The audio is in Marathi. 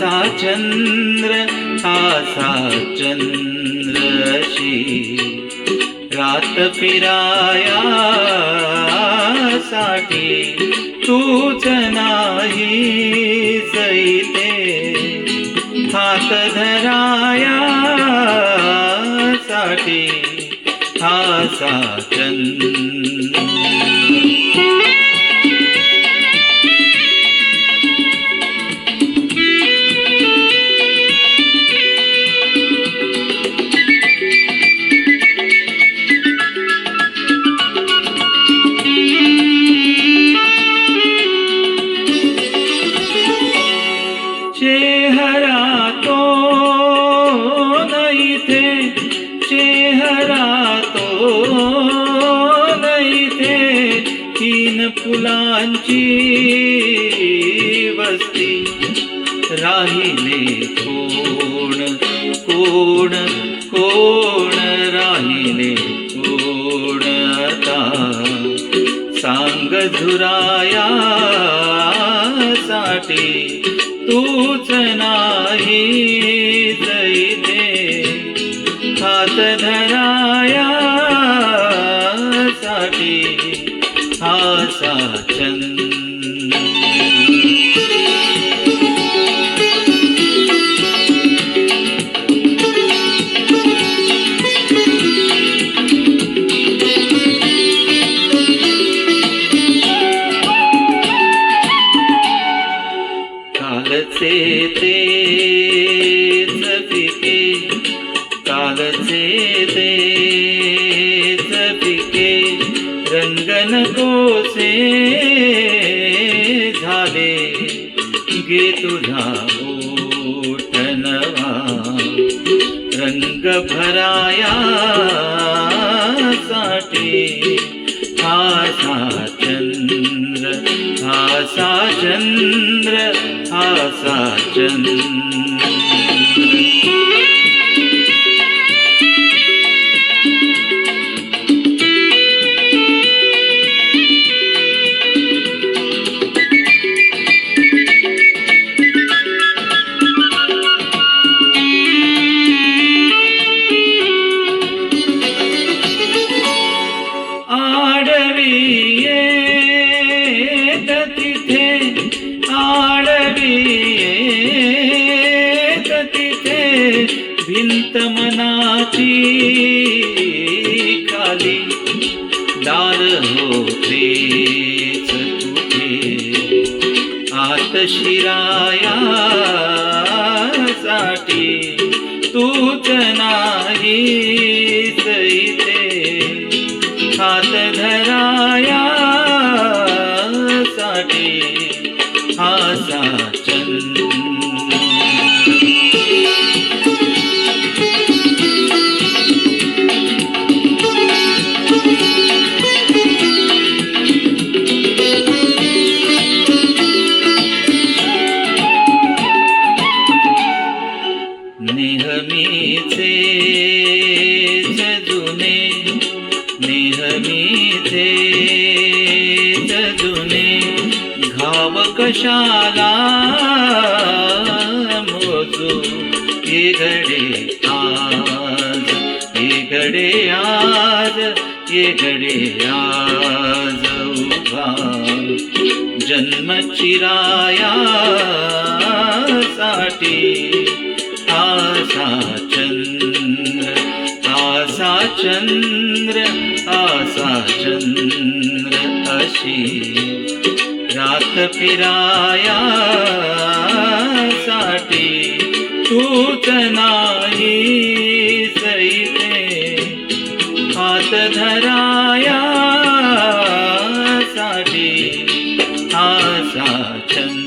चंद्र असा चंद्रशी रात फिराया साठी तूच नाही सैते हात धराया साठी हासा चंद्र। चेहरा तो नाही थे चेहरा तो नहीं थे तीन फुलांची वस्ती राहिले कोण कोण कोण राहिले कोण आता सांग झुराया साठी नाही जैते हात धराया साठी हासा चंद कालचे तेच पिके रंगन कोसे झाले गे तुझा ओठ नवा रंग भराया साठी आसा चंद्र आसा चंद्र आसा चंद्र. तिथे भिंत मनाची खाली. दार होतेच कुठे आत शिराया साठी तूच नाही सैते हात धराया साठी हासा जुने घाव कशाला? मोजू हे घडे आज हे घडे आज हे घडे आज. उभा जन्म चिराया साठी आसा चंद्र आसा चंद्र आसा चंद्र. काशी रात फिराया साठी तूच नाही सैते हात धराया साठी आसा छंद